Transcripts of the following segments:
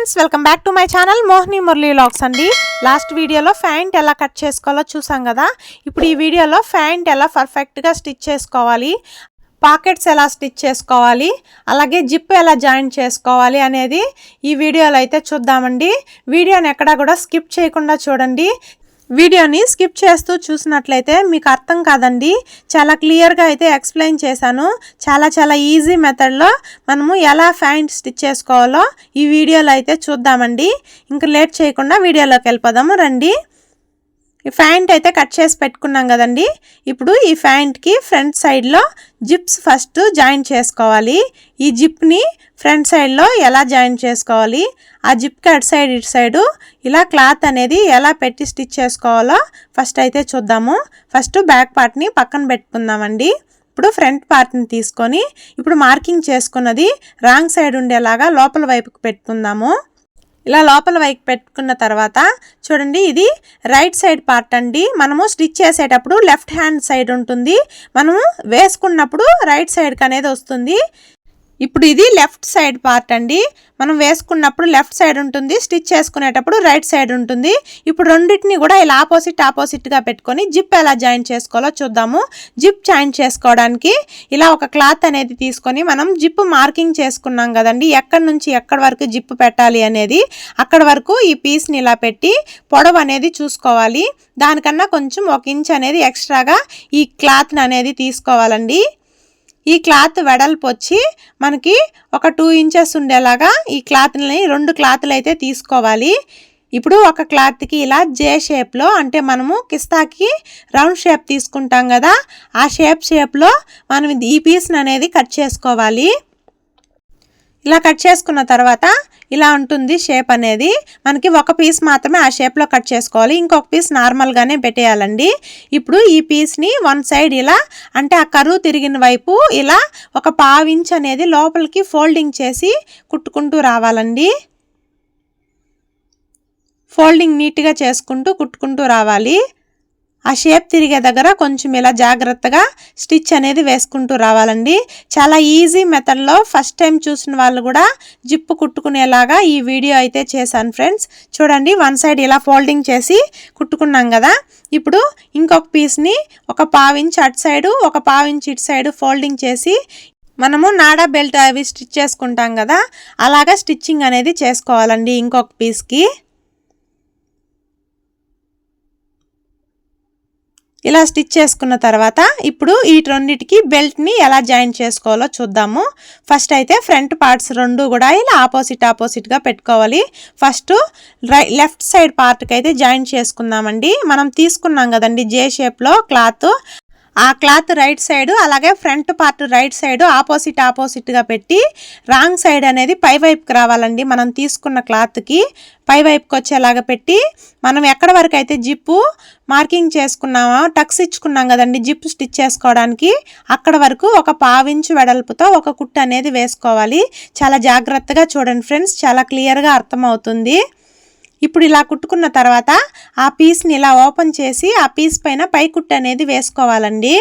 Friends welcome back to my channel Mohini Murali lakhs అండి. Last వీడియోలో pant ఎలా cut చేసుకోవాలో చూసాం కదా. ఇప్పుడు ఈ వీడియోలో ఫ్యాంట్ ఎలా పర్ఫెక్ట్గా స్టిచ్ చేసుకోవాలి పాకెట్స్ ఎలా స్టిచ్ చేసుకోవాలి అలాగే జిప్ ఎలా జాయిన్ చేసుకోవాలి అనేది ఈ వీడియోలో అయితే చూద్దామండి. వీడియోని ఎక్కడా కూడా స్కిప్ చేయకుండా చూడండి. వీడియోని స్కిప్ చేస్తూ చూసినట్లయితే మీకు అర్థం కాదండి. చాలా క్లియర్గా అయితే ఎక్స్ప్లెయిన్ చేశాను. చాలా చాలా ఈజీ మెథడ్లో మనము ఎలా ఫ్యాంట్ స్టిచ్ చేసుకోవాలో ఈ వీడియోలో అయితే చూద్దామండి. ఇంకా లేట్ చేయకుండా వీడియోలోకి వెళ్ళిపోదాము రండి. ఈ ఫ్యాంట్ అయితే కట్ చేసి పెట్టుకున్నాం కదండి. ఇప్పుడు ఈ ఫ్యాంట్కి ఫ్రంట్ సైడ్లో జిప్స్ ఫస్ట్ జాయిన్ చేసుకోవాలి. ఈ జిప్ని ఫ్రంట్ సైడ్లో ఎలా జాయిన్ చేసుకోవాలి? ఆ జిప్కి అటు సైడ్ ఇటు సైడు ఇలా క్లాత్ అనేది ఎలా పెట్టి స్టిచ్ చేసుకోవాలో ఫస్ట్ అయితే చూద్దాము. ఫస్ట్ బ్యాక్ పార్ట్ని పక్కన పెట్టుకుందామండి. ఇప్పుడు ఫ్రంట్ పార్ట్ని తీసుకొని ఇప్పుడు మార్కింగ్ చేసుకున్నది రాంగ్ సైడ్ ఉండేలాగా లోపల వైపుకి పెట్టుకుందాము. ఇలా లోపల వైపు పెట్టుకున్న తర్వాత చూడండి ఇది రైట్ సైడ్ పార్ట్ అండి. మనము స్టిచ్ చేసేటప్పుడు లెఫ్ట్ హ్యాండ్ సైడ్ ఉంటుంది. మనము వేసుకున్నప్పుడు రైట్ సైడ్కి అనేది వస్తుంది. ఇప్పుడు ఇది లెఫ్ట్ సైడ్ పార్ట్ అండి. మనం వేసుకున్నప్పుడు లెఫ్ట్ సైడ్ ఉంటుంది స్టిచ్ చేసుకునేటప్పుడు రైట్ సైడ్ ఉంటుంది. ఇప్పుడు రెండింటిని కూడా ఇలా ఆపోజిట్ ఆపోజిట్గా పెట్టుకొని జిప్ ఎలా జాయిన్ చేసుకోవాలో చూద్దాము. జిప్ జాయిన్ చేసుకోవడానికి ఇలా ఒక క్లాత్ అనేది తీసుకొని మనం జిప్ మార్కింగ్ చేసుకున్నాం కదండి. ఎక్కడి నుంచి ఎక్కడి వరకు జిప్ పెట్టాలి అనేది అక్కడ వరకు ఈ పీస్ని ఇలా పెట్టి పొడవు అనేది చూసుకోవాలి. దానికన్నా కొంచెం ఒక ఇంచ్ అనేది ఎక్స్ట్రాగా ఈ క్లాత్ని అనేది తీసుకోవాలండి. ఈ క్లాత్ వెడల్పు వచ్చి మనకి ఒక టూ ఇంచెస్ ఉండేలాగా ఈ క్లాత్ని రెండు క్లాత్లు అయితే తీసుకోవాలి. ఇప్పుడు ఒక క్లాత్కి ఇలా జే షేప్లో అంటే మనము కిస్తాకి రౌండ్ షేప్ తీసుకుంటాం కదా ఆ షేప్ షేప్లో మనం ఈ పీస్ని అనేది కట్ చేసుకోవాలి. ఇలా కట్ చేసుకున్న తర్వాత ఇలా ఉంటుంది షేప్ అనేది. మనకి ఒక పీస్ మాత్రమే ఆ షేప్లో కట్ చేసుకోవాలి. ఇంకొక పీస్ నార్మల్గానే పెట్టేయాలండి. ఇప్పుడు ఈ పీస్ని వన్ సైడ్ ఇలా అంటే ఆ కరువు తిరిగిన వైపు ఇలా ఒక పావించ్ అనేది లోపలికి ఫోల్డింగ్ చేసి కుట్టుకుంటూ రావాలండి. ఫోల్డింగ్ నీట్గా చేసుకుంటూ కుట్టుకుంటూ రావాలి. ఆ షేప్ తిరిగే దగ్గర కొంచెం ఇలా జాగ్రత్తగా స్టిచ్ అనేది వేసుకుంటూ రావాలండి. చాలా ఈజీ మెథడ్లో ఫస్ట్ టైం చూసిన వాళ్ళు కూడా జిప్పు కుట్టుకునేలాగా ఈ వీడియో అయితే చేశాను ఫ్రెండ్స్. చూడండి వన్ సైడ్ ఇలా ఫోల్డింగ్ చేసి కుట్టుకున్నాం కదా. ఇప్పుడు ఇంకొక పీస్ని ఒక పావించ్ అటు సైడు ఒక పావించ్ ఇటు సైడు ఫోల్డింగ్ చేసి మనము నాడా బెల్ట్ అవి స్టిచ్ చేసుకుంటాం కదా. అలాగా స్టిచ్చింగ్ అనేది చేసుకోవాలండి ఇంకొక పీస్కి. ఇలా స్టిచ్ చేసుకున్న తర్వాత ఇప్పుడు ఈ రెండింటికి బెల్ట్ని ఎలా జాయిన్ చేసుకోవాలో చూద్దాము. ఫస్ట్ అయితే ఫ్రంట్ పార్ట్స్ రెండు కూడా ఇలా ఆపోజిట్ ఆపోజిట్గా పెట్టుకోవాలి. ఫస్ట్ రై లెఫ్ట్ సైడ్ పార్ట్కి అయితే జాయిన్ చేసుకుందామండి. మనం తీసుకున్నాం కదండి జే షేప్లో క్లాత్. ఆ క్లాత్ రైట్ సైడ్ అలాగే front part right side opposite ఆపోజిట్గా పెట్టి రాంగ్ సైడ్ అనేది పై వైపుకి రావాలండి. మనం తీసుకున్న క్లాత్కి పై వైపుకి వచ్చేలాగా పెట్టి మనం ఎక్కడ వరకు అయితే జిప్పు మార్కింగ్ చేసుకున్నామో టక్స్ ఇచ్చుకున్నాం కదండి జిప్ స్టిచ్ చేసుకోవడానికి అక్కడ వరకు ఒక పావించు వెడల్పుతో ఒక కుట్టు అనేది వేసుకోవాలి. చాలా జాగ్రత్తగా చూడండి ఫ్రెండ్స్ చాలా క్లియర్గా అర్థమవుతుంది. ఇప్పుడు ఇలా కుట్టుకున్న తర్వాత ఆ పీస్ని ఇలా ఓపెన్ చేసి ఆ పీస్ పైన పై కుట్టు అనేది వేసుకోవాలండి.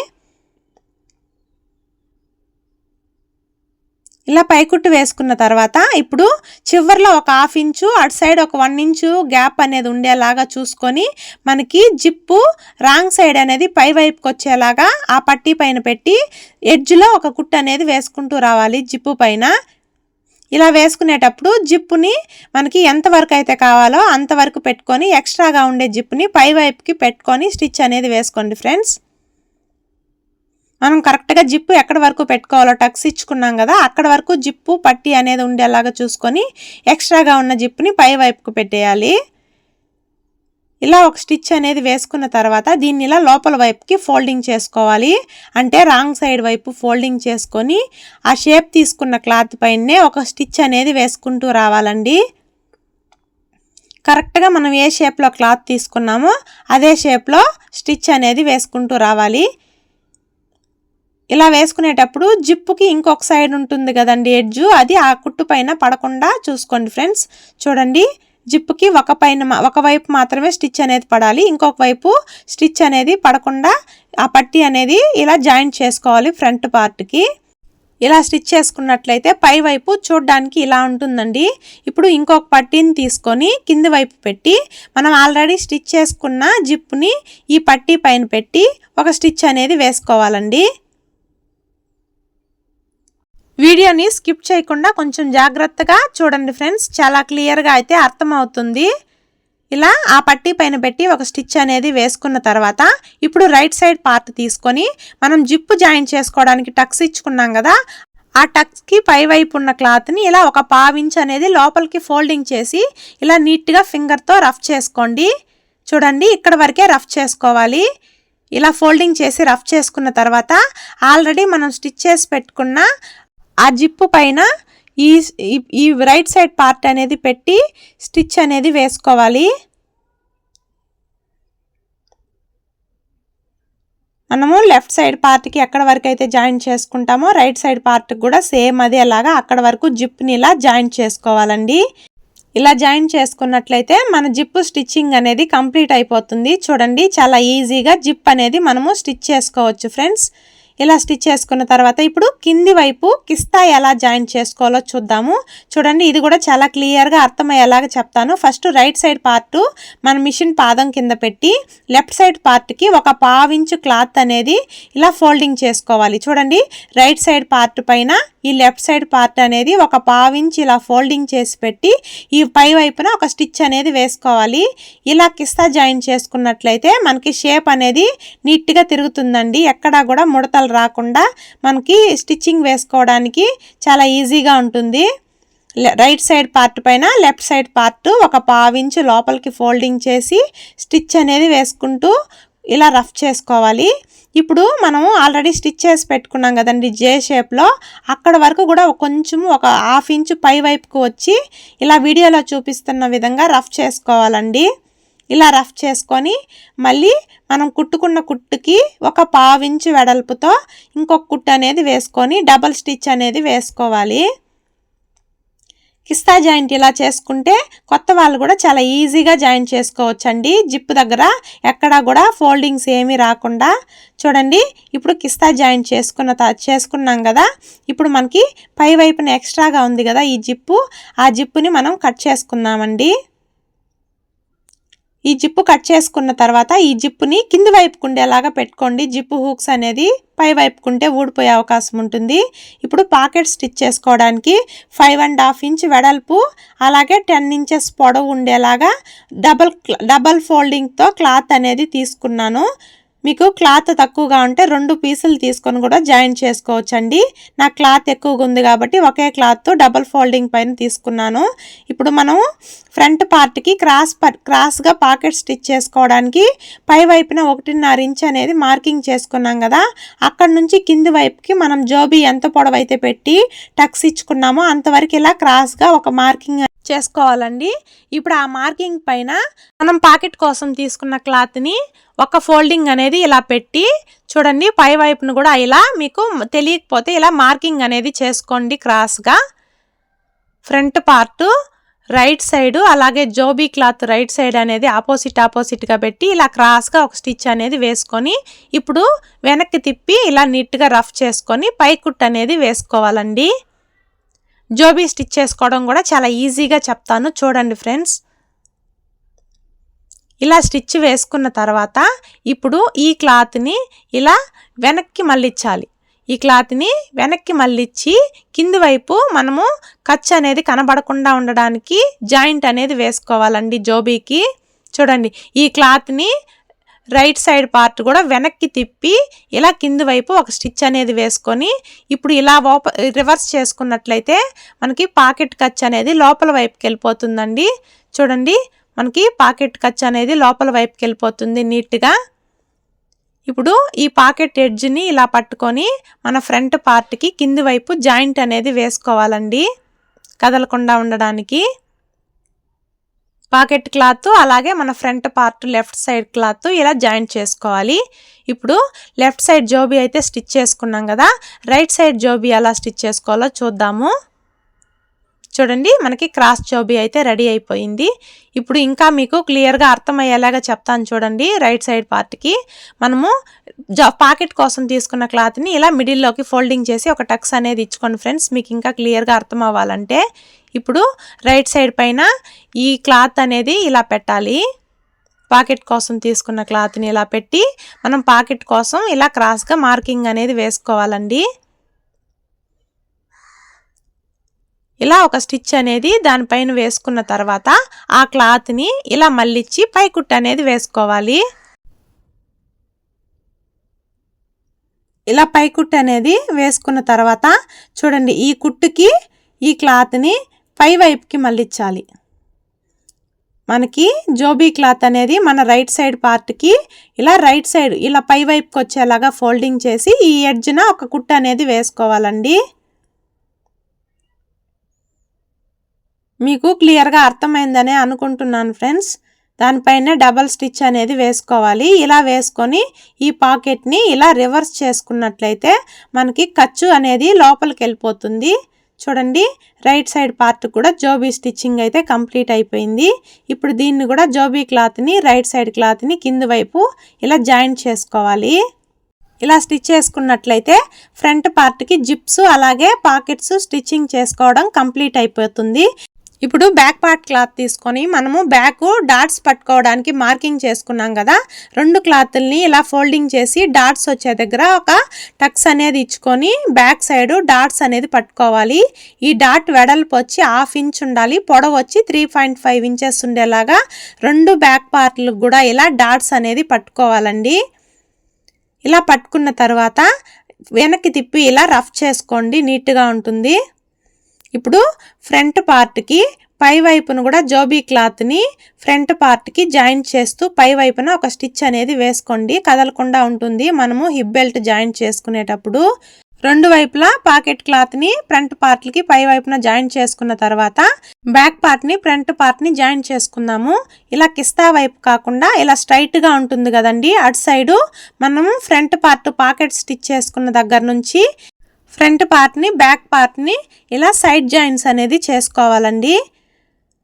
ఇలా పైకుట్టు వేసుకున్న తర్వాత ఇప్పుడు చివరిలో ఒక హాఫ్ ఇంచు అటు సైడ్ ఒక వన్ ఇంచు గ్యాప్ అనేది ఉండేలాగా చూసుకొని మనకి జిప్పు రాంగ్ సైడ్ అనేది పై వైపుకి వచ్చేలాగా ఆ పట్టీ పైన పెట్టి ఎడ్జ్లో ఒక కుట్టు అనేది వేసుకుంటూ రావాలి జిప్పు పైన. ఇలా వేసుకునేటప్పుడు జిప్పుని మనకి ఎంతవరకు అయితే కావాలో అంతవరకు పెట్టుకొని ఎక్స్ట్రాగా ఉండే జిప్పుని పై వైపుకి పెట్టుకొని స్టిచ్ అనేది వేసుకోండి ఫ్రెండ్స్. మనం కరెక్ట్గా జిప్పు ఎక్కడి వరకు పెట్టుకోవాలో టక్స్ ఇచ్చుకున్నాం కదా అక్కడ వరకు జిప్పు పట్టి అనేది ఉండేలాగా చూసుకొని ఎక్స్ట్రాగా ఉన్న జిప్పుని పై వైపుకు పెట్టేయాలి. ఇలా ఒక స్టిచ్ అనేది వేసుకున్న తర్వాత దీన్ని ఇలా లోపల వైపుకి ఫోల్డింగ్ చేసుకోవాలి. అంటే రాంగ్ సైడ్ వైపు ఫోల్డింగ్ చేసుకొని ఆ షేప్ తీసుకున్న క్లాత్ పైనే ఒక స్టిచ్ అనేది వేసుకుంటూ రావాలండి. కరెక్ట్గా మనం ఏ షేప్లో క్లాత్ తీసుకున్నామో అదే షేప్లో స్టిచ్ అనేది వేసుకుంటూ రావాలి. ఇలా వేసుకునేటప్పుడు జిప్పుకి ఇంకొక సైడ్ ఉంటుంది కదండి ఎడ్జు అది ఆ కుట్టు పైన పడకుండా చూసుకోండి ఫ్రెండ్స్. చూడండి. జిప్పుకి ఒక పైన ఒకవైపు మాత్రమే స్టిచ్ అనేది పడాలి. ఇంకొక వైపు స్టిచ్ అనేది పడకుండా ఆ పట్టి అనేది ఇలా జాయింట్ చేసుకోవాలి ఫ్రంట్ పార్ట్కి. ఇలా స్టిచ్ చేసుకున్నట్లయితే పై వైపు చూడడానికి ఇలా ఉంటుందండి. ఇప్పుడు ఇంకొక పట్టీని తీసుకొని కింది వైపు పెట్టి మనం ఆల్రెడీ స్టిచ్ చేసుకున్న జిప్పుని ఈ పట్టీ పైన పెట్టి ఒక స్టిచ్ అనేది వేసుకోవాలండి. వీడియోని స్కిప్ చేయకుండా కొంచెం జాగ్రత్తగా చూడండి ఫ్రెండ్స్. చాలా క్లియర్గా అయితే అర్థమవుతుంది. ఇలా ఆ పట్టీ పైన పెట్టి ఒక స్టిచ్ అనేది వేసుకున్న తర్వాత ఇప్పుడు రైట్ సైడ్ పార్ట్ తీసుకొని మనం జిప్పు జాయిన్ చేసుకోవడానికి టక్స్ ఇచ్చుకున్నాం కదా ఆ టక్స్కి పై వైపు ఉన్న క్లాత్ని ఇలా ఒక పావించ్ అనేది లోపలికి ఫోల్డింగ్ చేసి ఇలా నీట్గా ఫింగర్తో రఫ్ చేసుకోండి. చూడండి ఇక్కడ వరకే రఫ్ చేసుకోవాలి. ఇలా ఫోల్డింగ్ చేసి రఫ్ చేసుకున్న తర్వాత ఆల్రెడీ మనం స్టిచ్ చేసి పెట్టుకున్న ఆ జిప్పు పైన ఈ ఈ రైట్ సైడ్ పార్ట్ అనేది పెట్టి స్టిచ్ అనేది వేసుకోవాలి. మనము లెఫ్ట్ సైడ్ పార్ట్కి ఎక్కడ వరకు అయితే జాయిన్ చేసుకుంటామో రైట్ సైడ్ పార్ట్కి కూడా సేమ్ అదే అలాగా అక్కడ వరకు జిప్ని ఇలా జాయిన్ చేసుకోవాలండి. ఇలా జాయిన్ చేసుకున్నట్లయితే మన జిప్ స్టిచ్చింగ్ అనేది కంప్లీట్ అయిపోతుంది. చూడండి చాలా ఈజీగా జిప్ అనేది మనము స్టిచ్ చేసుకోవచ్చు ఫ్రెండ్స్. ఇలా స్టిచ్ చేసుకున్న తర్వాత ఇప్పుడు కింది వైపు కిస్తా ఎలా జాయిన్ చేసుకోవాలో చూద్దాము. చూడండి ఇది కూడా చాలా క్లియర్గా అర్థమయ్యేలాగా చెప్తాను. ఫస్ట్ రైట్ సైడ్ పార్ట్ మన మిషన్ పాదం కింద పెట్టి లెఫ్ట్ సైడ్ పార్ట్కి ఒక పావించు క్లాత్ అనేది ఇలా ఫోల్డింగ్ చేసుకోవాలి. చూడండి రైట్ సైడ్ పార్ట్ పైన ఈ లెఫ్ట్ సైడ్ పార్ట్ అనేది ఒక పావించి ఇలా ఫోల్డింగ్ చేసి పెట్టి ఈ పై వైపున ఒక స్టిచ్ అనేది వేసుకోవాలి. ఇలా కిస్తా జాయిన్ చేసుకున్నట్లయితే మనకి షేప్ అనేది నీట్గా తిరుగుతుందండి. ఎక్కడా కూడా ముడతలు రాకుండా మనకి స్టిచ్చింగ్ వేసుకోవడానికి చాలా ఈజీగా ఉంటుంది. రైట్ సైడ్ పార్ట్ పైన లెఫ్ట్ సైడ్ పార్ట్ ఒక పావించు లోపలికి ఫోల్డింగ్ చేసి స్టిచ్ అనేది వేసుకుంటూ ఇలా రఫ్ చేసుకోవాలి. ఇప్పుడు మనం ఆల్రెడీ స్టిచ్ చేసి పెట్టుకున్నాం కదండి జే షేప్లో అక్కడ వరకు కూడా కొంచెము ఒక హాఫ్ ఇంచు పై వైపుకు వచ్చి ఇలా వీడియోలో చూపిస్తున్న విధంగా రఫ్ చేసుకోవాలండి. ఇలా రఫ్ చేసుకొని మళ్ళీ మనం కుట్టుకున్న కుట్టుకి ఒక పావించు వెడల్పుతో ఇంకొక కుట్టు అనేది వేసుకొని డబల్ స్టిచ్ అనేది వేసుకోవాలి. కిస్తా జాయింట్ ఇలా చేసుకుంటే కొత్త వాళ్ళు కూడా చాలా ఈజీగా జాయింట్ చేసుకోవచ్చండి. జిప్ దగ్గర ఎక్కడా కూడా ఫోల్డింగ్స్ ఏమీ రాకుండా చూడండి ఇప్పుడు కిస్తా జాయింట్ చేసుకున్న చేసుకున్నాం కదా ఇప్పుడు మనకి పై వైపున ఎక్స్ట్రాగా ఉంది కదా ఈ జిప్పు ఆ జిప్పుని మనం కట్ చేసుకుందామండి. ఈ జిప్పు కట్ చేసుకున్న తర్వాత ఈ జిప్పుని కింది వైపుకు ఉండేలాగా పెట్టుకోండి. జిప్పు హూక్స్ అనేది పై వైపుకుంటే ఊడిపోయే అవకాశం ఉంటుంది. ఇప్పుడు పాకెట్ స్టిచ్ చేసుకోవడానికి ఫైవ్ అండ్ హాఫ్ ఇంచ్ వెడల్పు అలాగే టెన్ ఇంచెస్ పొడవు ఉండేలాగా డబల్ డబల్ ఫోల్డింగ్తో క్లాత్ అనేది తీసుకున్నాను. మీకు క్లాత్ తక్కువగా ఉంటే రెండు పీసులు తీసుకొని కూడా జాయిన్ చేసుకోవచ్చండి. నా క్లాత్ ఎక్కువగా ఉంది కాబట్టి ఒకే క్లాత్ డబల్ ఫోల్డింగ్ పైన తీసుకున్నాను. ఇప్పుడు మనం ఫ్రంట్ పార్ట్కి క్రాస్ క్రాస్గా పాకెట్ స్టిచ్ చేసుకోవడానికి పై వైపున ఒకటిన్నర ఇంచ్ అనేది మార్కింగ్ చేసుకున్నాం కదా. అక్కడ నుంచి కింది వైపుకి మనం జోబీ ఎంత పొడవైతే పెట్టి టక్స్ ఇచ్చుకున్నామో అంతవరకు ఇలా క్రాస్గా ఒక మార్కింగ్ చేసుకోవాలండి. ఇప్పుడు ఆ మార్కింగ్ పైన మనం పాకెట్ కోసం తీసుకున్న క్లాత్ని ఒక ఫోల్డింగ్ అనేది ఇలా పెట్టి చూడండి పై వైపును కూడా ఇలా మీకు తెలియకపోతే ఇలా మార్కింగ్ అనేది చేసుకోండి క్రాస్గా. ఫ్రంట్ పార్ట్ రైట్ సైడ్ అలాగే జోబీ క్లాత్ రైట్ సైడ్ అనేది ఆపోజిట్ ఆపోజిట్గా పెట్టి ఇలా క్రాస్గా ఒక స్టిచ్ అనేది వేసుకొని ఇప్పుడు వెనక్కి తిప్పి ఇలా నీట్గా రఫ్ చేసుకొని పై కుట్ అనేది వేసుకోవాలండి. జోబీ స్టిచ్ చేసుకోవడం కూడా చాలా ఈజీగా చెప్తాను. చూడండి ఫ్రెండ్స్. ఇలా స్టిచ్ వేసుకున్న తర్వాత ఇప్పుడు ఈ క్లాత్ని ఇలా వెనక్కి మళ్ళించాలి. ఈ క్లాత్ని వెనక్కి మళ్ళించి కింది వైపు మనము ఖర్చు అనేది కనబడకుండా ఉండడానికి జాయింట్ అనేది వేసుకోవాలండి జోబీకి. చూడండి ఈ క్లాత్ని రైట్ సైడ్ పార్ట్ కూడా వెనక్కి తిప్పి ఇలా కింది వైపు ఒక స్టిచ్ అనేది వేసుకొని ఇప్పుడు ఇలా ఓప రివర్స్ చేసుకున్నట్లయితే మనకి పాకెట్ ఖర్చు అనేది లోపల వైపుకి వెళ్ళిపోతుందండి. చూడండి మనకి పాకెట్ ఖర్చు అనేది లోపల వైపుకి వెళ్ళిపోతుంది నీట్గా. ఇప్పుడు ఈ పాకెట్ ఎడ్జ్ని ఇలా పట్టుకొని మన ఫ్రంట్ పార్ట్కి కింది వైపు జాయింట్ అనేది వేసుకోవాలండి. కదలకుండా ఉండడానికి. పాకెట్ క్లాత్ అలాగే మన front part left side cloth ఇలా జాయింట్ చేసుకోవాలి. ఇప్పుడు లెఫ్ట్ సైడ్ జోబీ అయితే స్టిచ్ చేసుకున్నాం కదా రైట్ సైడ్ జోబీ ఎలా స్టిచ్ చేసుకోవాలో చూద్దాము. చూడండి మనకి క్రాస్ చోబీ అయితే రెడీ అయిపోయింది. ఇప్పుడు ఇంకా మీకు క్లియర్గా అర్థమయ్యేలాగా చెప్తాను చూడండి రైట్ సైడ్ పార్ట్కి మనము పాకెట్ కోసం తీసుకున్న క్లాత్ని ఇలా మిడిల్లోకి ఫోల్డింగ్ చేసి ఒక టక్స్ అనేది ఇచ్చుకోండి ఫ్రెండ్స్ మీకు ఇంకా క్లియర్గా అర్థం అవ్వాలంటే ఇప్పుడు రైట్ సైడ్ పైన ఈ క్లాత్ అనేది ఇలా పెట్టాలి. పాకెట్ కోసం తీసుకున్న క్లాత్ని ఇలా పెట్టి మనం పాకెట్ కోసం ఇలా క్రాస్గా మార్కింగ్ అనేది వేసుకోవాలండి. ఇలా ఒక స్టిచ్ అనేది దానిపైన వేసుకున్న తర్వాత ఆ క్లాత్ని ఇలా మళ్ళిచ్చి పై కుట్టు అనేది వేసుకోవాలి. ఇలా పై కుట్టు అనేది వేసుకున్న తర్వాత చూడండి ఈ కుట్టుకి ఈ క్లాత్ని పై వైపుకి మళ్ళించాలి మనకి జోబీ క్లాత్ అనేది మన రైట్ సైడ్ పార్ట్కి ఇలా రైట్ సైడ్ ఇలా పై వైపుకి వచ్చేలాగా ఫోల్డింగ్ చేసి ఈ ఎడ్జ్న ఒక కుట్టు అనేది వేసుకోవాలండి. మీకు క్లియర్గా అర్థమైందనే అనుకుంటున్నాను ఫ్రెండ్స్. దానిపైన డబల్ స్టిచ్ అనేది వేసుకోవాలి. ఇలా వేసుకొని ఈ పాకెట్ని ఇలా రివర్స్ చేసుకున్నట్లయితే మనకి ఖర్చు అనేది లోపలికి వెళ్ళిపోతుంది. చూడండి రైట్ సైడ్ పార్ట్ కూడా జోబీ స్టిచ్చింగ్ అయితే కంప్లీట్ అయిపోయింది. ఇప్పుడు దీన్ని కూడా జోబీ క్లాత్ని రైట్ సైడ్ క్లాత్ని కింది వైపు ఇలా జాయింట్ చేసుకోవాలి. ఇలా స్టిచ్ చేసుకున్నట్లయితే ఫ్రంట్ పార్ట్కి జిప్స్ అలాగే పాకెట్స్ స్టిచ్చింగ్ చేసుకోవడం కంప్లీట్ అయిపోతుంది. ఇప్పుడు బ్యాక్ పార్ట్ క్లాత్ తీసుకొని మనము బ్యాక్ డాట్స్ పట్టుకోవడానికి మార్కింగ్ చేసుకున్నాం కదా. రెండు క్లాత్ల్ని ఇలా ఫోల్డింగ్ చేసి డాట్స్ వచ్చే దగ్గర ఒక టక్స్ అనేది ఇచ్చుకొని బ్యాక్ సైడ్ డాట్స్ అనేది పట్టుకోవాలి. ఈ డాట్ వెడల్పు వచ్చి హాఫ్ ఇంచ్ ఉండాలి. పొడవు వచ్చి త్రీ పాయింట్ ఫైవ్ ఇంచెస్ ఉండేలాగా రెండు బ్యాక్ పార్ట్లు కూడా ఇలా డాట్స్ అనేది పట్టుకోవాలండి. ఇలా పట్టుకున్న తర్వాత వెనక్కి తిప్పి ఇలా రఫ్ చేసుకోండి. నీట్గా ఉంటుంది. ఇప్పుడు ఫ్రంట్ పార్ట్కి పై వైపును కూడా జోబీ క్లాత్ని ఫ్రంట్ పార్ట్కి జాయింట్ చేస్తూ పై వైపున ఒక స్టిచ్ అనేది వేసుకోండి. కదలకుండా ఉంటుంది. మనము హిప్ బెల్ట్ జాయింట్ చేసుకునేటప్పుడు రెండు వైపులా పాకెట్ క్లాత్ని ఫ్రంట్ పార్ట్లకి పై వైపున జాయింట్ చేసుకున్న తర్వాత బ్యాక్ పార్ట్ని ఫ్రంట్ పార్ట్ని జాయింట్ చేసుకుందాము. ఇలా కిస్తా వైపు కాకుండా ఇలా స్ట్రైట్గా ఉంటుంది కదండి. అటు సైడు మనము ఫ్రంట్ పార్ట్ పాకెట్ స్టిచ్ చేసుకున్న దగ్గర నుంచి ఫ్రంట్ పార్ట్ని బ్యాక్ పార్ట్ని ఇలా సైడ్ జాయింట్స్ అనేది చేసుకోవాలండి.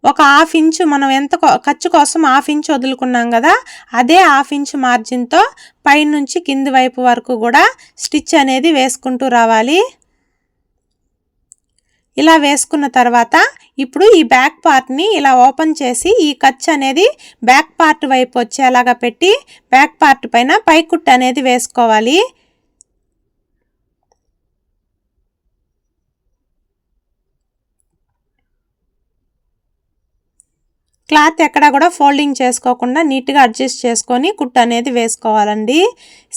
ఒక హాఫ్ ఇంచు మనం ఎంత ఖర్చు కోసం హాఫ్ ఇంచు వదులుకున్నాం కదా అదే హాఫ్ ఇంచు మార్జిన్తో పైనుంచి కింది వైపు వరకు కూడా స్టిచ్ అనేది వేసుకుంటూ రావాలి. ఇలా వేసుకున్న తర్వాత ఇప్పుడు ఈ బ్యాక్ పార్ట్ని ఇలా ఓపెన్ చేసి ఈ ఖర్చు అనేది బ్యాక్ పార్ట్ వైపు వచ్చేలాగా పెట్టి బ్యాక్ పార్ట్ పైన పైకుట్టు అనేది వేసుకోవాలి. క్లాత్ ఎక్కడ కూడా ఫోల్డింగ్ చేసుకోకుండా నీట్గా అడ్జస్ట్ చేసుకొని కుట్ అనేది వేసుకోవాలండి.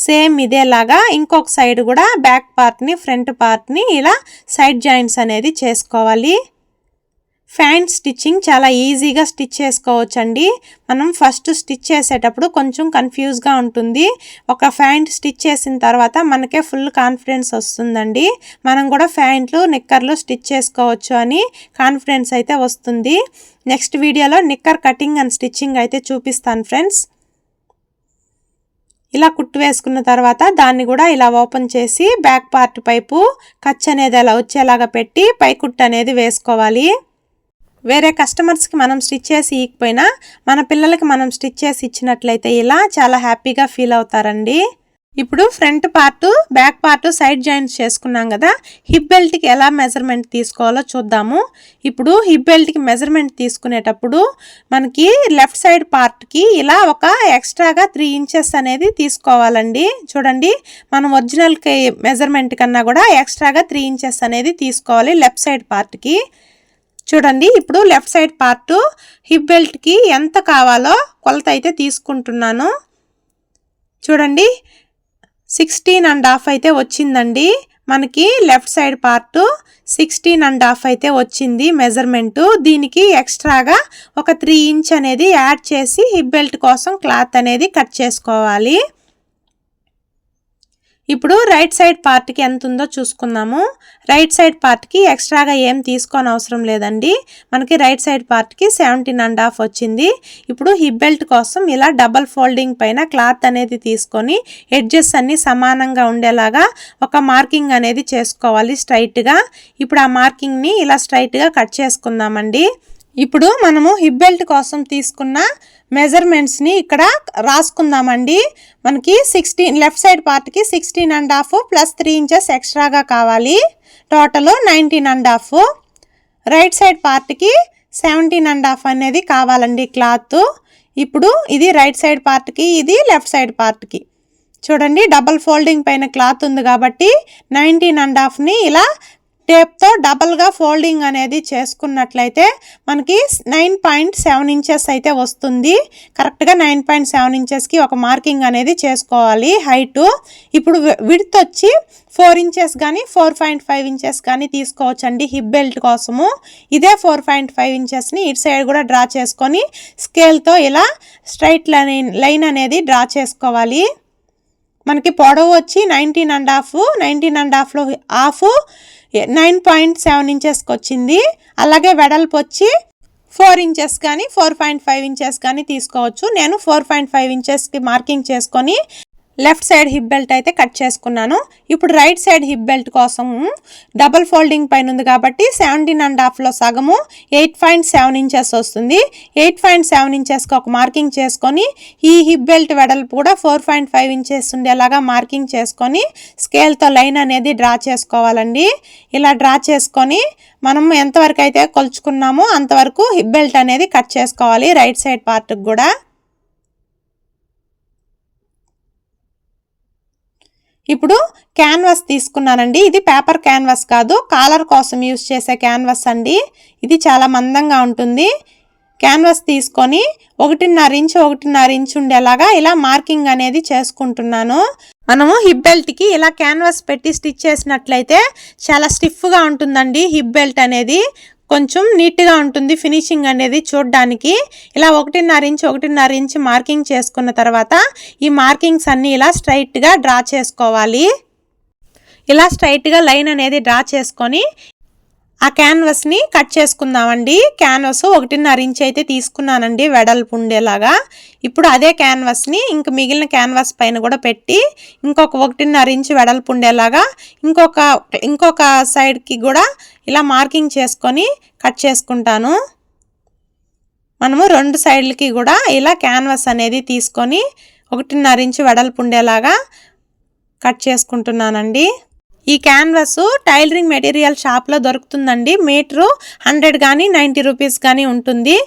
సేమ్ ఇదేలాగా ఇంకొక సైడ్ కూడా బ్యాక్ పార్ట్ని ఫ్రంట్ పార్ట్ని ఇలా సైడ్ జాయింట్స్ అనేది చేసుకోవాలి. ఫ్యాంట్ స్టిచ్చింగ్ చాలా ఈజీగా స్టిచ్ చేసుకోవచ్చండి. మనం ఫస్ట్ స్టిచ్ చేసేటప్పుడు కొంచెం కన్ఫ్యూజ్గా ఉంటుంది. ఒక ఫ్యాంట్ స్టిచ్ చేసిన తర్వాత మనకే ఫుల్ కాన్ఫిడెన్స్ వస్తుందండి. మనం కూడా ఫ్యాంట్లు నిక్కర్లు స్టిచ్ చేసుకోవచ్చు అని కాన్ఫిడెన్స్ అయితే వస్తుంది. నెక్స్ట్ వీడియోలో నిక్కర్ కటింగ్ అండ్ స్టిచ్చింగ్ అయితే చూపిస్తాను ఫ్రెండ్స్. ఇలా కుట్టు వేసుకున్న తర్వాత దాన్ని కూడా ఇలా ఓపెన్ చేసి బ్యాక్ పార్ట్ పైపు కచ్ అనేది అలా వచ్చేలాగా పెట్టి పై కుట్టు అనేది వేసుకోవాలి. వేరే కస్టమర్స్కి మనం స్టిచ్ చేసి ఇవ్వకపోయినా మన పిల్లలకి మనం స్టిచ్ చేసి ఇచ్చినట్లయితే ఇలా చాలా హ్యాపీగా ఫీల్ అవుతారండి. ఇప్పుడు front part back part side joints చేసుకున్నాం కదా హిప్ బెల్ట్కి ఎలా మెజర్మెంట్ తీసుకోవాలో చూద్దాము. ఇప్పుడు హిప్ బెల్ట్కి మెజర్మెంట్ తీసుకునేటప్పుడు మనకి లెఫ్ట్ సైడ్ పార్ట్కి ఇలా ఒక ఎక్స్ట్రాగా త్రీ ఇంచెస్ అనేది తీసుకోవాలండి. చూడండి మనం ఒరిజినల్కి మెజర్మెంట్ కన్నా కూడా ఎక్స్ట్రాగా త్రీ ఇంచెస్ అనేది తీసుకోవాలి లెఫ్ట్ సైడ్ పార్ట్కి చూడండి ఇప్పుడు లెఫ్ట్ సైడ్ పార్ట్ హిప్ బెల్ట్కి ఎంత కావాలో కొలత అయితే తీసుకుంటున్నాను. చూడండి సిక్స్టీన్ అండ్ హాఫ్ అయితే వచ్చిందండి. మనకి left side part sixteen and half అయితే వచ్చింది మెజర్మెంటు దీనికి ఎక్స్ట్రాగా ఒక త్రీ ఇంచ్ అనేది యాడ్ చేసి హిప్ బెల్ట్ కోసం క్లాత్ అనేది కట్ చేసుకోవాలి. ఇప్పుడు రైట్ సైడ్ పార్ట్కి ఎంత ఉందో చూసుకుందాము. రైట్ సైడ్ పార్ట్కి ఎక్స్ట్రాగా ఏం తీసుకోని అవసరం లేదండి. మనకి రైట్ సైడ్ పార్ట్కి సెవెంటీన్ అండ్ హాఫ్ వచ్చింది. ఇప్పుడు హిప్ బెల్ట్ కోసం ఇలా డబల్ ఫోల్డింగ్ పైన క్లాత్ అనేది తీసుకొని ఎడ్జెస్ అన్ని సమానంగా ఉండేలాగా ఒక మార్కింగ్ అనేది చేసుకోవాలి స్ట్రైట్గా ఇప్పుడు ఆ మార్కింగ్ని ఇలా స్ట్రైట్గా కట్ చేసుకుందామండి. ఇప్పుడు మనము హిప్ బెల్ట్ కోసం తీసుకున్న మెజర్మెంట్స్ని ఇక్కడ రాసుకుందామండి. మనకి సిక్స్టీన్ లెఫ్ట్ సైడ్ పార్ట్కి sixteen and half plus three inches ఎక్స్ట్రాగా కావాలి. Total nineteen and half. Right side పార్ట్కి సెవెంటీన్ అండ్ హాఫ్ అనేది కావాలండి క్లాత్. ఇప్పుడు ఇది రైట్ సైడ్ పార్ట్కి ఇది లెఫ్ట్ సైడ్ పార్ట్కి. చూడండి డబల్ ఫోల్డింగ్ పైన క్లాత్ ఉంది కాబట్టి నైన్టీన్ అండ్ హాఫ్ని ఇలా టేప్తో డబల్గా ఫోల్డింగ్ అనేది చేసుకున్నట్లయితే మనకి నైన్ పాయింట్ సెవెన్ ఇంచెస్ అయితే వస్తుంది. కరెక్ట్గా నైన్ పాయింట్ సెవెన్ ఇంచెస్కి ఒక మార్కింగ్ అనేది చేసుకోవాలి హైటు. ఇప్పుడు విడ్త్ వచ్చి ఫోర్ ఇంచెస్ కానీ ఫోర్ పాయింట్ ఫైవ్ ఇంచెస్ కానీ తీసుకోవచ్చండి హిప్ బెల్ట్ కోసము. ఇదే ఫోర్ పాయింట్ ఫైవ్ ఇంచెస్ని ఇటు సైడ్ కూడా డ్రా చేసుకొని స్కేల్తో ఇలా స్ట్రైట్ లైన్ లైన్ అనేది డ్రా చేసుకోవాలి. మనకి పొడవు వచ్చి nineteen and half nineteen and హాఫ్లో హాఫ్ నైన్ పాయింట్ సెవెన్ ఇంచెస్కి వచ్చింది. అలాగే వెడల్పు వచ్చి ఫోర్ ఇంచెస్ కానీ ఫోర్ పాయింట్ ఫైవ్ ఇంచెస్ కానీ తీసుకోవచ్చు. నేను ఫోర్ పాయింట్ ఫైవ్ ఇంచెస్కి మార్కింగ్ చేసుకొని లెఫ్ట్ సైడ్ హిప్ బెల్ట్ అయితే కట్ చేసుకున్నాను. ఇప్పుడు రైట్ సైడ్ హిప్ బెల్ట్ కోసం డబల్ ఫోల్డింగ్ పైన ఉంది కాబట్టి సెవెంటీన్ అండ్ హాఫ్లో సగము ఎయిట్ పాయింట్ సెవెన్ ఇంచెస్ వస్తుంది. ఎయిట్ పాయింట్ సెవెన్ ఇంచెస్కి ఒక మార్కింగ్ చేసుకొని ఈ హిప్ బెల్ట్ వెడల్పు కూడా ఫోర్ పాయింట్ ఫైవ్ ఇంచెస్ ఉండేలాగా మార్కింగ్ చేసుకొని స్కేల్తో లైన్ అనేది డ్రా చేసుకోవాలండి. ఇలా డ్రా చేసుకొని మనం ఎంతవరకు అయితే కొలుచుకున్నామో అంతవరకు హిప్ బెల్ట్ అనేది కట్ చేసుకోవాలి రైట్ సైడ్ పార్ట్కి కూడా. ఇప్పుడు క్యాన్వాస్ తీసుకున్నానండి. ఇది పేపర్ క్యాన్వాస్ కాదు కాలర్ కోసం యూస్ చేసే క్యాన్వాస్ అండి. ఇది చాలా మందంగా ఉంటుంది. క్యాన్వాస్ తీసుకొని ఒకటిన్నర ఇంచు ఒకటిన్నర ఇంచు ఉండేలాగా ఇలా మార్కింగ్ అనేది చేసుకుంటున్నాను. మనము హిప్ బెల్ట్కి ఇలా క్యాన్వాస్ పెట్టి స్టిచ్ చేసినట్లయితే చాలా స్టిఫ్గా ఉంటుందండి హిప్ బెల్ట్ అనేది. కొంచెం నీట్గా ఉంటుంది. ఫినిషింగ్ అనేది చూడడానికి ఇలా ఒకటిన్నర ఇంచ్ ఒకటిన్నర ఇంచ్ మార్కింగ్ చేసుకున్న తర్వాత ఈ మార్కింగ్స్ అన్నీ ఇలా స్ట్రైట్గా డ్రా చేసుకోవాలి. ఇలా స్ట్రైట్గా లైన్ అనేది డ్రా చేసుకొని ఆ క్యాన్వస్ని కట్ చేసుకుందామండి. క్యాన్వస్ ఒకటిన్నర ఇంచ్ అయితే తీసుకున్నానండి వెడల్పు ఉండేలాగా. ఇప్పుడు అదే క్యాన్వస్ని ఇంక మిగిలిన క్యాన్వాస్ పైన కూడా పెట్టి ఇంకొక ఒకటిన్నర ఇంచ్ వెడల్పు ఉండేలాగా ఇంకొక ఇంకొక సైడ్కి కూడా ఇలా మార్కింగ్ చేసుకొని కట్ చేసుకుంటాను. మనము రెండు సైడ్లకి కూడా ఇలా క్యాన్వాస్ అనేది తీసుకొని ఒకటిన్నర ఇంచు వెడల్పు ఉండేలాగా కట్ చేసుకుంటున్నానండి. ఈ క్యాన్వాస్ టైలరింగ్ మెటీరియల్ షాప్లో దొరుకుతుందండి. మీటరు హండ్రెడ్ కానీ నైంటీ రూపీస్ కానీ ఉంటుంది.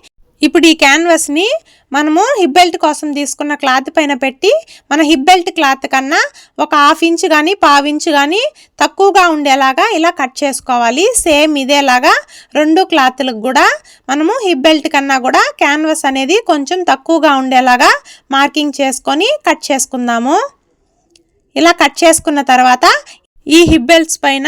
ఇప్పుడు ఈ క్యాన్వాస్ని మనము హిప్ బెల్ట్ కోసం తీసుకున్న క్లాత్ పైన పెట్టి మన హిప్ బెల్ట్ క్లాత్ కన్నా ఒక హాఫ్ ఇంచ్ కానీ పావు ఇంచ్ కానీ తక్కువగా ఉండేలాగా ఇలా కట్ చేసుకోవాలి. సేమ్ ఇదేలాగా రెండు క్లాత్లకు కూడా మనము హిప్ బెల్ట్ కన్నా కూడా క్యాన్వాస్ అనేది కొంచెం తక్కువగా ఉండేలాగా మార్కింగ్ చేసుకొని కట్ చేసుకుందాము. ఇలా కట్ చేసుకున్న తర్వాత ఈ హిప్ బెల్ట్స్ పైన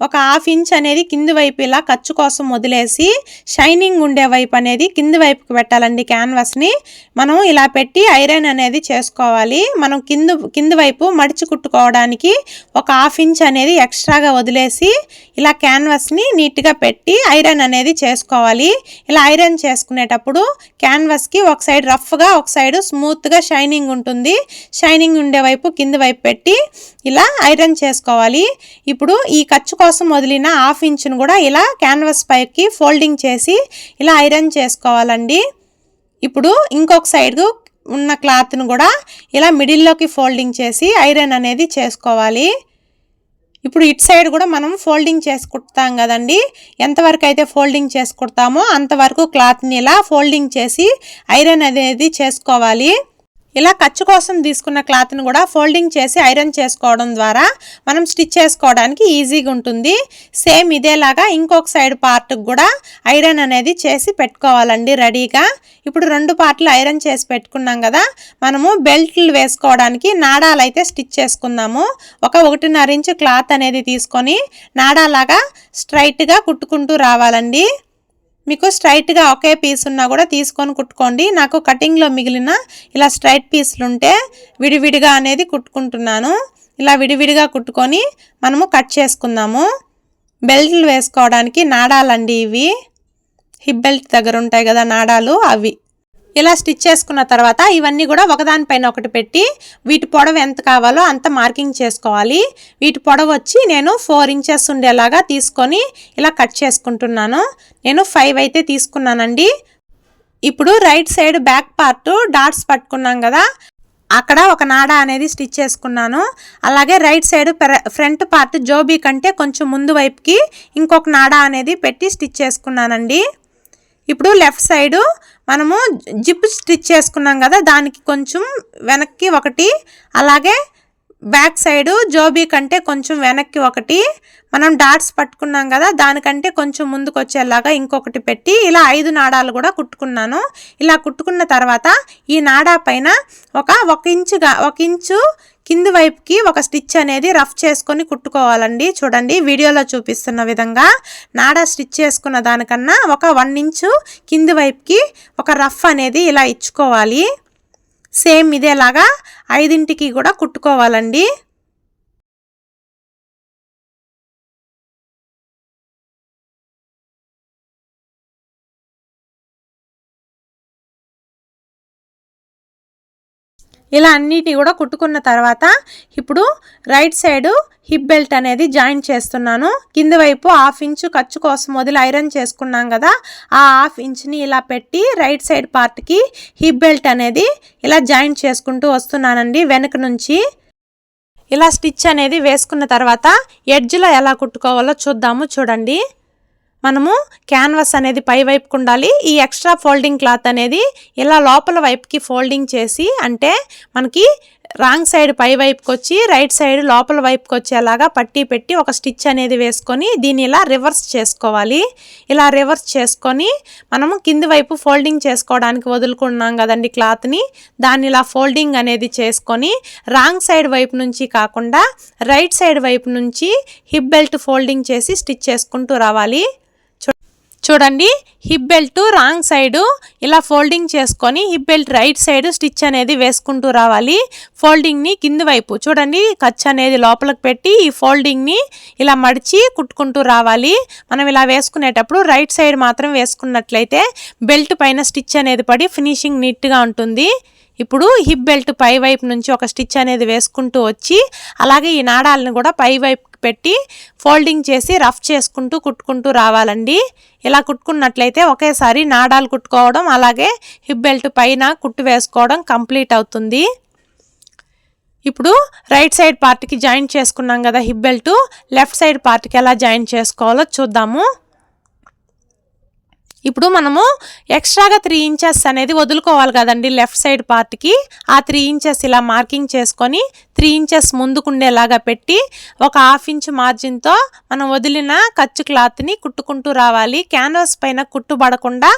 ఒక హాఫ్ ఇంచ్ అనేది కింది వైపు ఇలా ఖర్చు కోసం వదిలేసి షైనింగ్ ఉండే వైపు అనేది కింది వైపుకి పెట్టాలండి క్యాన్వాస్ని మనం ఇలా పెట్టి ఐరన్ అనేది చేసుకోవాలి. మనం కింద కింది వైపు మడిచి కుట్టుకోవడానికి ఒక హాఫ్ ఇంచ్ అనేది ఎక్స్ట్రాగా వదిలేసి ఇలా క్యాన్వాస్ని నీట్గా పెట్టి ఐరన్ అనేది చేసుకోవాలి. ఇలా ఐరన్ చేసుకునేటప్పుడు క్యాన్వాస్కి ఒక సైడ్ రఫ్గా ఒక సైడ్ స్మూత్గా షైనింగ్ ఉంటుంది. షైనింగ్ ఉండే వైపు కింది వైపు పెట్టి ఇలా ఐరన్ చేసుకోవాలి. ఇప్పుడు ఈ ఖర్చు కోసం వదిలిన హాఫ్ ఇంచును కూడా ఇలా క్యాన్వాస్ పైకి ఫోల్డింగ్ చేసి ఇలా ఐరన్ చేసుకోవాలండి. ఇప్పుడు ఇంకొక సైడ్ ఉన్న క్లాత్ను కూడా ఇలా మిడిల్లోకి ఫోల్డింగ్ చేసి ఐరన్ అనేది చేసుకోవాలి. ఇప్పుడు ఇటు సైడ్ కూడా మనం ఫోల్డింగ్ చేసుకుంటాం కదండి. ఎంతవరకు అయితే ఫోల్డింగ్ చేసుకుంటామో అంతవరకు క్లాత్ని ఇలా ఫోల్డింగ్ చేసి ఐరన్ అనేది చేసుకోవాలి. ఇలా ఖర్చు కోసం తీసుకున్న క్లాత్ని కూడా ఫోల్డింగ్ చేసి ఐరన్ చేసుకోవడం ద్వారా మనం స్టిచ్ చేసుకోవడానికి ఈజీగా ఉంటుంది. సేమ్ ఇదేలాగా ఇంకొక సైడ్ పార్ట్కి కూడా ఐరన్ అనేది చేసి పెట్టుకోవాలండి రెడీగా. ఇప్పుడు రెండు పార్ట్లు ఐరన్ చేసి పెట్టుకున్నాం కదా మనము బెల్ట్లు వేసుకోవడానికి నాడాలు అయితే స్టిచ్ చేసుకుందాము. ఒక ఒకటిన్నర ఇంచు క్లాత్ అనేది తీసుకొని నాడాలాగా స్ట్రైట్గా కుట్టుకుంటూ రావాలండి. మీకు స్ట్రైట్గా ఒకే పీస్ ఉన్నా కూడా తీసుకొని కుట్టుకోండి. నాకు కటింగ్లో మిగిలిన ఇలా స్ట్రైట్ పీసులు ఉంటే విడివిడిగా అనేది కుట్టుకుంటున్నాను. ఇలా విడివిడిగా కుట్టుకొని మనము కట్ చేసుకుందాము. బెల్ట్లు వేసుకోవడానికి నాడాలండి ఇవి. హిప్ బెల్ట్ దగ్గర ఉంటాయి కదా నాడాలు అవి. ఇలా స్టిచ్ చేసుకున్న తర్వాత ఇవన్నీ కూడా ఒకదానిపైన ఒకటి పెట్టి వీటి పొడవు ఎంత కావాలో అంత మార్కింగ్ చేసుకోవాలి. వీటి పొడవు వచ్చి నేను ఫోర్ ఇంచెస్ ఉండేలాగా తీసుకొని ఇలా కట్ చేసుకుంటున్నాను. నేను ఫైవ్ అయితే తీసుకున్నానండి. ఇప్పుడు right side back part dots పట్టుకున్నాం కదా. అక్కడ ఒక నాడ అనేది స్టిచ్ చేసుకున్నాను. అలాగే రైట్ సైడ్ ఫ్రంట్ పార్ట్ జోబీ కంటే కొంచెం ముందు వైపుకి ఇంకొక నాడ అనేది పెట్టి స్టిచ్ చేసుకున్నానండి. ఇప్పుడు లెఫ్ట్ సైడు మనము జిప్ స్టిచ్ చేసుకున్నాం కదా దానికి కొంచెం వెనక్కి ఒకటి అలాగే బ్యాక్ సైడు జోబీ కంటే కొంచెం వెనక్కి ఒకటి మనం డాట్స్ పట్టుకున్నాం కదా దానికంటే కొంచెం ముందుకు వచ్చేలాగా ఇంకొకటి పెట్టి ఇలా ఐదు నాడాలు కూడా కుట్టుకున్నాను. ఇలా కుట్టుకున్న తర్వాత ఈ నాడా పైన ఒక ఒక ఇంచుగా ఒక ఇంచు కింది వైపుకి ఒక స్టిచ్ అనేది రఫ్ చేసుకొని కుట్టుకోవాలండి. చూడండి వీడియోలో చూపిస్తున్న విధంగా నాడా స్టిచ్ చేసుకున్న దానికన్నా ఒక వన్ ఇంచు కింది వైపుకి ఒక రఫ్ అనేది ఇలా ఇచ్చుకోవాలి. సేమ్ ఇదేలాగా ఐదింటికి కూడా కుట్టుకోవాలండి. ఇలా అన్నిటి కూడా కుట్టుకున్న తర్వాత ఇప్పుడు రైట్ సైడ్ హిప్ బెల్ట్ అనేది జాయిన్ చేస్తున్నాను. కింద వైపు హాఫ్ ఇంచు ఖర్చు కోసం వదిలి ఐరన్ చేసుకున్నాం కదా ఆ హాఫ్ ఇంచ్ని ఇలా పెట్టి రైట్ సైడ్ పార్ట్కి హిప్ బెల్ట్ అనేది ఇలా జాయిన్ చేసుకుంటూ వస్తున్నానండి వెనక నుంచి. ఇలా స్టిచ్ అనేది వేసుకున్న తర్వాత ఎడ్జ్లో ఎలా కుట్టుకోవాలో చూద్దాము చూడండి. మనము క్యాన్వాస్ అనేది పై వైపుకు ఉండాలి. ఈ ఎక్స్ట్రా ఫోల్డింగ్ క్లాత్ అనేది ఇలా లోపల వైపుకి ఫోల్డింగ్ చేసి అంటే మనకి రాంగ్ సైడ్ పై వైపుకి వచ్చి రైట్ సైడ్ లోపల వైపుకి వచ్చేలాగా పట్టీ పెట్టి ఒక స్టిచ్ అనేది వేసుకొని దీన్ని ఇలా రివర్స్ చేసుకోవాలి. ఇలా రివర్స్ చేసుకొని మనము కింది వైపు ఫోల్డింగ్ చేసుకోవడానికి వదులుకున్నాం కదండి క్లాత్ని దాన్ని ఇలా ఫోల్డింగ్ అనేది చేసుకొని రాంగ్ సైడ్ వైపు నుంచి కాకుండా రైట్ సైడ్ వైపు నుంచి హిప్ బెల్ట్ ఫోల్డింగ్ చేసి స్టిచ్ చేసుకుంటూ రావాలి. చూడండి హిప్ బెల్ట్ రాంగ్ సైడు ఇలా ఫోల్డింగ్ చేసుకొని hip belt right side stitch అనేది వేసుకుంటూ రావాలి. ఫోల్డింగ్ని కింది వైపు చూడండి ఖర్చు అనేది లోపలికి పెట్టి ఈ ఫోల్డింగ్ని ఇలా మడిచి కుట్టుకుంటూ రావాలి. మనం ఇలా వేసుకునేటప్పుడు రైట్ సైడ్ మాత్రం వేసుకున్నట్లయితే బెల్ట్ పైన స్టిచ్ అనేది పడి ఫినిషింగ్ నీట్గా ఉంటుంది. ఇప్పుడు హిప్ బెల్ట్ పై వైపు నుంచి ఒక స్టిచ్ అనేది వేసుకుంటూ వచ్చి అలాగే ఈ నాడాలను కూడా పై వైపు పెట్టి ఫోల్డింగ్ చేసి రఫ్ చేసుకుంటూ కుట్టుకుంటూ రావాలండి. ఇలా కుట్టుకున్నట్లయితే ఒకేసారి నాడాలు కుట్టుకోవడం అలాగే హిప్ బెల్ట్ పైన కుట్టు వేసుకోవడం కంప్లీట్ అవుతుంది. ఇప్పుడు రైట్ సైడ్ పార్ట్కి జాయింట్ చేసుకున్నాం కదా హిప్ బెల్ట్ లెఫ్ట్ సైడ్ పార్ట్కి ఎలా జాయింట్ చేసుకోవాలో చూద్దాము. ఇప్పుడు మనము ఎక్స్ట్రాగా త్రీ ఇంచెస్ అనేది వదులుకోవాలి కదండి లెఫ్ట్ సైడ్ పార్ట్కి ఆ త్రీ ఇంచెస్ ఇలా మార్కింగ్ చేసుకొని త్రీ ఇంచెస్ ముందుకుండేలాగా పెట్టి ఒక హాఫ్ ఇంచ్ మార్జిన్తో మనం వదిలిన ఖర్చు క్లాత్ని కుట్టుకుంటూ రావాలి. క్యాన్వాస్ పైన కుట్టుబడకుండా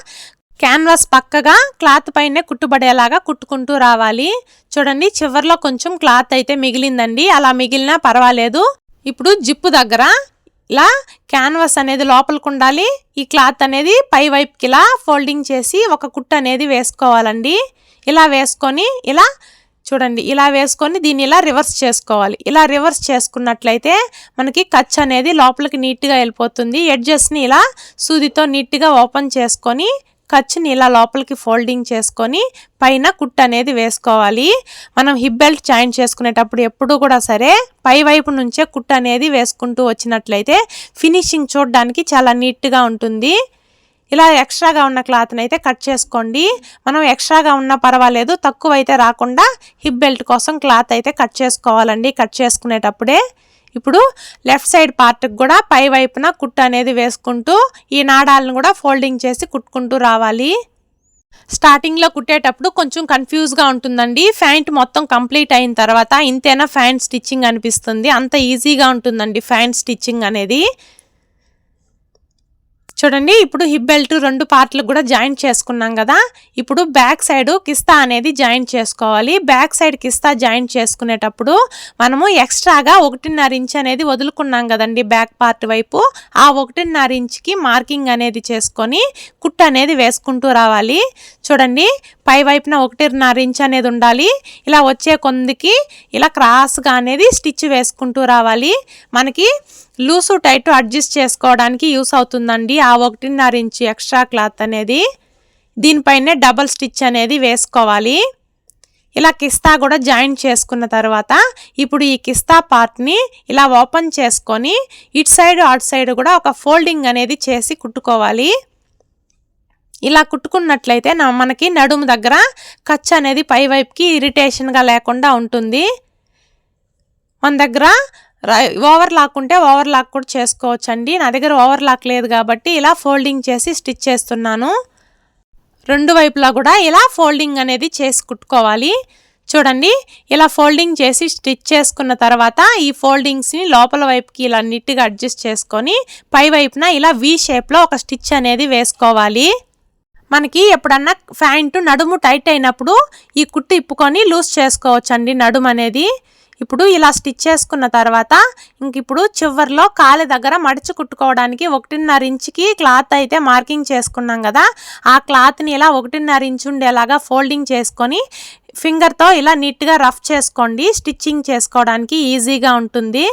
క్యాన్వాస్ పక్కగా క్లాత్ పైనే కుట్టుబడేలాగా కుట్టుకుంటూ రావాలి. చూడండి చివరిలో కొంచెం క్లాత్ అయితే మిగిలిందండి. అలా మిగిలినా పర్వాలేదు. ఇప్పుడు జిప్పు దగ్గర ఇలా క్యాన్వాస్ అనేది లోపలికి ఉండాలి. ఈ క్లాత్ అనేది పై వైపుకి ఇలా ఫోల్డింగ్ చేసి ఒక కుట్టు అనేది వేసుకోవాలండి. ఇలా వేసుకొని ఇలా చూడండి ఇలా వేసుకొని దీన్ని ఇలా రివర్స్ చేసుకోవాలి. ఇలా రివర్స్ చేసుకున్నట్లయితే మనకి కచ్ అనేది లోపలికి నీట్గా వెళ్ళిపోతుంది. ఎడ్జెస్ని ఇలా సూదితో నీట్గా ఓపెన్ చేసుకొని ఖర్చుని ఇలా లోపలికి ఫోల్డింగ్ చేసుకొని పైన కుట్ అనేది వేసుకోవాలి. మనం హిప్ బెల్ట్ జాయింట్ చేసుకునేటప్పుడు ఎప్పుడు కూడా సరే పై వైపు నుంచే కుట్ అనేది వేసుకుంటూ వచ్చినట్లయితే ఫినిషింగ్ చూడడానికి చాలా నీట్గా ఉంటుంది. ఇలా ఎక్స్ట్రాగా ఉన్న క్లాత్ని అయితే కట్ చేసుకోండి. మనం ఎక్స్ట్రాగా ఉన్నా పర్వాలేదు తక్కువ అయితే రాకుండా హిప్ బెల్ట్ కోసం క్లాత్ అయితే కట్ చేసుకోవాలండి. కట్ చేసుకునేటప్పుడే ఇప్పుడు లెఫ్ట్ సైడ్ పార్ట్కి కూడా పై వైపున కుట్టు అనేది వేసుకుంటూ ఈ నాడాలను కూడా ఫోల్డింగ్ చేసి కుట్టుకుంటూ రావాలి. స్టార్టింగ్లో కుట్టేటప్పుడు కొంచెం కన్ఫ్యూజ్గా ఉంటుందండి. ఫ్యాంట్ మొత్తం కంప్లీట్ అయిన తర్వాత ఇంతేనా ఫ్యాంట్ స్టిచ్చింగ్ అనిపిస్తుంది? అంత ఈజీగా ఉంటుందండి ఫ్యాంట్ స్టిచ్చింగ్ అనేది. చూడండి ఇప్పుడు హిప్ బెల్ట్ రెండు పార్ట్లకు కూడా జాయింట్ చేసుకున్నాం కదా. ఇప్పుడు బ్యాక్ సైడ్ కిస్తా అనేది జాయింట్ చేసుకోవాలి. బ్యాక్ సైడ్ కిస్తా జాయింట్ చేసుకునేటప్పుడు మనము ఎక్స్ట్రాగా ఒకటిన్నర ఇంచ్ అనేది వదులుకున్నాం కదండి బ్యాక్ పార్ట్ వైపు. ఆ ఒకటిన్నర ఇంచ్కి మార్కింగ్ అనేది చేసుకొని కుట్ అనేది వేసుకుంటూ రావాలి. చూడండి పై వైపున ఒకటిన్నర ఇంచ్ అనేది ఉండాలి. ఇలా వచ్చే కొందికి ఇలా క్రాస్గా అనేది స్టిచ్ వేసుకుంటూ రావాలి. మనకి లూసు టైట్ అడ్జస్ట్ చేసుకోవడానికి యూస్ అవుతుందండి. ఆ ఒకటిన్నర ఇంచ్ ఎక్స్ట్రా క్లాత్ అనేది. దీనిపైనే డబల్ స్టిచ్ అనేది వేసుకోవాలి. ఇలా కిస్తా కూడా జాయిన్ చేసుకున్న తర్వాత ఇప్పుడు ఈ కిస్తా పార్ట్ని ఇలా ఓపెన్ చేసుకొని ఇటు సైడ్ అటు సైడ్ కూడా ఒక ఫోల్డింగ్ అనేది చేసి కుట్టుకోవాలి. ఇలా కుట్టుకున్నట్లయితే నా మనకి నడుము దగ్గర ఖర్చు అనేది పై వైపుకి ఇరిటేషన్గా లేకుండా ఉంటుంది. మన దగ్గర ఓవర్ లాక్ ఉంటే ఓవర్ లాక్ కూడా చేసుకోవచ్చు అండి నా దగ్గర ఓవర్ లాక్ లేదు కాబట్టి ఇలా ఫోల్డింగ్ చేసి స్టిచ్ చేస్తున్నాను. రెండు వైపులా కూడా ఇలా ఫోల్డింగ్ అనేది చేసి కుట్టుకోవాలి. చూడండి ఇలా ఫోల్డింగ్ చేసి స్టిచ్ చేసుకున్న తర్వాత ఈ ఫోల్డింగ్స్ని లోపల వైపుకి ఇలా నీట్గా అడ్జస్ట్ చేసుకొని పై వైపున ఇలా వి షేప్లో ఒక స్టిచ్ అనేది వేసుకోవాలి. మనకి ఎప్పుడన్నా ప్యాంటు నడుము టైట్ అయినప్పుడు ఈ కుట్టు ఇప్పుకొని లూజ్ చేసుకోవచ్చండి నడుము అనేది ఇప్పుడు ఇలా స్టిచ్ చేసుకున్న తర్వాత ఇంక ఇప్పుడు చివరిలో కాలి దగ్గర మడిచి కుట్టుకోవడానికి ఒకటిన్నర ఇంచుకి క్లాత్ అయితే మార్కింగ్ చేసుకున్నాం కదా ఆ క్లాత్ని ఇలా ఒకటిన్నర ఇంచు ఉండేలాగా ఫోల్డింగ్ చేసుకొని ఫింగర్తో ఇలా నీట్గా రఫ్ చేసుకోండి స్టిచ్చింగ్ చేసుకోవడానికి ఈజీగా ఉంటుంది.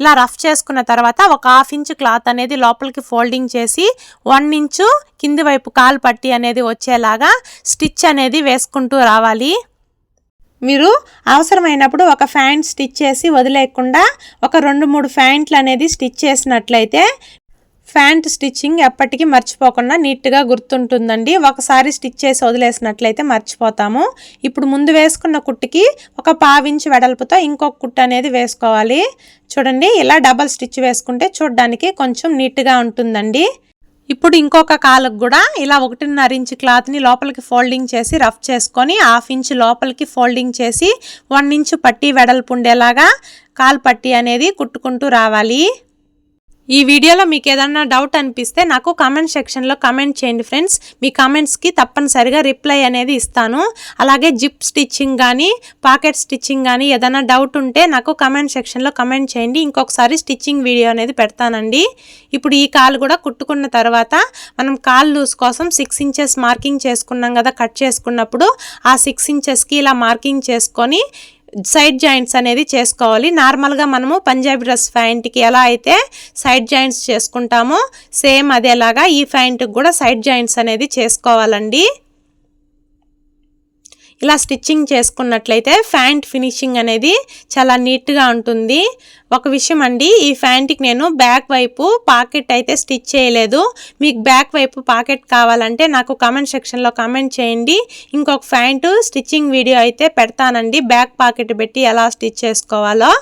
ఇలా రఫ్ చేసుకున్న తర్వాత ఒక హాఫ్ ఇంచు క్లాత్ అనేది లోపలికి ఫోల్డింగ్ చేసి వన్ ఇంచు కింది వైపు కాలు పట్టి అనేది వచ్చేలాగా స్టిచ్ అనేది వేసుకుంటూ రావాలి. మీరు అవసరమైనప్పుడు ఒక ఫ్యాంట్ స్టిచ్ చేసి వదిలేయకుండా ఒక రెండు మూడు ఫ్యాంట్లు అనేది స్టిచ్ చేసినట్లయితే ఫ్యాంట్ స్టిచ్చింగ్ ఎప్పటికీ మర్చిపోకుండా నీట్గా గుర్తుంటుందండి. ఒకసారి స్టిచ్ చేసి వదిలేసినట్లయితే మర్చిపోతాము. ఇప్పుడు ముందు వేసుకున్న కుట్టుకి ఒక పావించి వెడల్పుతో ఇంకొక కుట్టు అనేది వేసుకోవాలి. చూడండి ఇలా డబల్ స్టిచ్ వేసుకుంటే చూడడానికి కొంచెం నీట్గా ఉంటుందండి. ఇప్పుడు ఇంకొక కాలుకు కూడా ఇలా ఒకటిన్నర ఇంచు క్లాత్ని లోపలికి ఫోల్డింగ్ చేసి రఫ్ చేసుకొని హాఫ్ ఇంచ్ లోపలికి ఫోల్డింగ్ చేసి వన్ ఇంచు పట్టి వెడల్పు ఉండేలాగా కాలు పట్టి అనేది కుట్టుకుంటూ రావాలి. ఈ వీడియోలో మీకు ఏదన్నా డౌట్ అనిపిస్తే నాకు కామెంట్ సెక్షన్లో కామెంట్ చేయండి ఫ్రెండ్స్ మీ కామెంట్స్కి తప్పనిసరిగా రిప్లై అనేది ఇస్తాను. అలాగే జిప్ స్టిచ్చింగ్ కానీ పాకెట్ స్టిచ్చింగ్ కానీ ఏదైనా డౌట్ ఉంటే నాకు కామెంట్ సెక్షన్లో కమెంట్ చేయండి. ఇంకొకసారి స్టిచ్చింగ్ వీడియో అనేది పెడతానండి. ఇప్పుడు ఈ కాలు కూడా కుట్టుకున్న తర్వాత మనం కాల్ లూస్ కోసం సిక్స్ ఇంచెస్ మార్కింగ్ చేసుకున్నాం కదా కట్ చేసుకున్నప్పుడు ఆ సిక్స్ ఇంచెస్కి ఇలా మార్కింగ్ చేసుకొని సైడ్ జాయింట్స్ అనేది చేసుకోవాలి. నార్మల్గా మనము పంజాబీ డ్రెస్ ఫ్యాంట్కి ఎలా అయితే సైడ్ జాయింట్స్ చేసుకుంటామో సేమ్ అదేలాగా ఈ ప్యాంట్కి కూడా సైడ్ జాయింట్స్ అనేది చేసుకోవాలండి. ఇలా స్టిచ్చింగ్ చేసుకున్నట్లయితే ఫ్యాంట్ ఫినిషింగ్ అనేది చాలా నీట్గా ఉంటుంది. ఒక విషయం అండి ఈ ఫ్యాంట్కి నేను బ్యాక్ వైపు పాకెట్ అయితే స్టిచ్ చేయలేదు. మీకు బ్యాక్ వైపు పాకెట్ కావాలంటే నాకు కామెంట్ సెక్షన్లో కామెంట్ చేయండి. ఇంకొక ఫ్యాంటు స్టిచ్చింగ్ వీడియో అయితే పెడతానండి బ్యాక్ పాకెట్ పెట్టి ఎలా స్టిచ్ చేసుకోవాలో.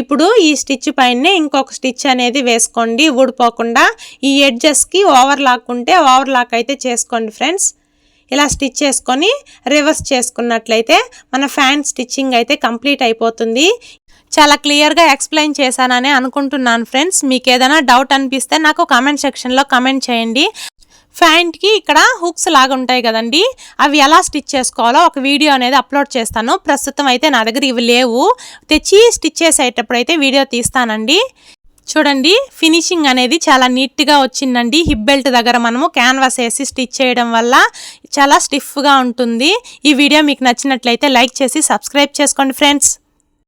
ఇప్పుడు ఈ స్టిచ్ పైనే ఇంకొక స్టిచ్ అనేది వేసుకోండి ఊడిపోకుండా. ఈ ఎడ్జెస్కి ఓవర్ లాక్ ఉంటే ఓవర్ లాక్ అయితే చేసుకోండి ఫ్రెండ్స్. ఇలా స్టిచ్ చేసుకొని రివర్స్ చేసుకున్నట్లయితే మన ఫ్యాన్ స్టిచ్చింగ్ అయితే కంప్లీట్ అయిపోతుంది. చాలా క్లియర్గా ఎక్స్ప్లెయిన్ చేశానని అనుకుంటున్నాను ఫ్రెండ్స్. మీకు ఏదైనా డౌట్ అనిపిస్తే నాకు కామెంట్ సెక్షన్లో కామెంట్ చేయండి. ఫ్యాంట్కి ఇక్కడ హుక్స్ లాగా ఉంటాయి కదండి. అవి ఎలా స్టిచ్ చేసుకోవాలో ఒక వీడియో అనేది అప్లోడ్ చేస్తాను. ప్రస్తుతం అయితే నా దగ్గర ఇవి లేవు. తెచ్చి స్టిచ్ చేసేటప్పుడు అయితే వీడియో తీస్తానండి. చూడండి ఫినిషింగ్ అనేది చాలా నీట్గా వచ్చిందండి. హిప్ బెల్ట్ దగ్గర మనము క్యాన్వాస్ వేసి స్టిచ్ చేయడం వల్ల చాలా స్టిఫ్గా ఉంటుంది. ఈ వీడియో మీకు నచ్చినట్లయితే లైక్ చేసి సబ్స్క్రైబ్ చేసుకోండి ఫ్రెండ్స్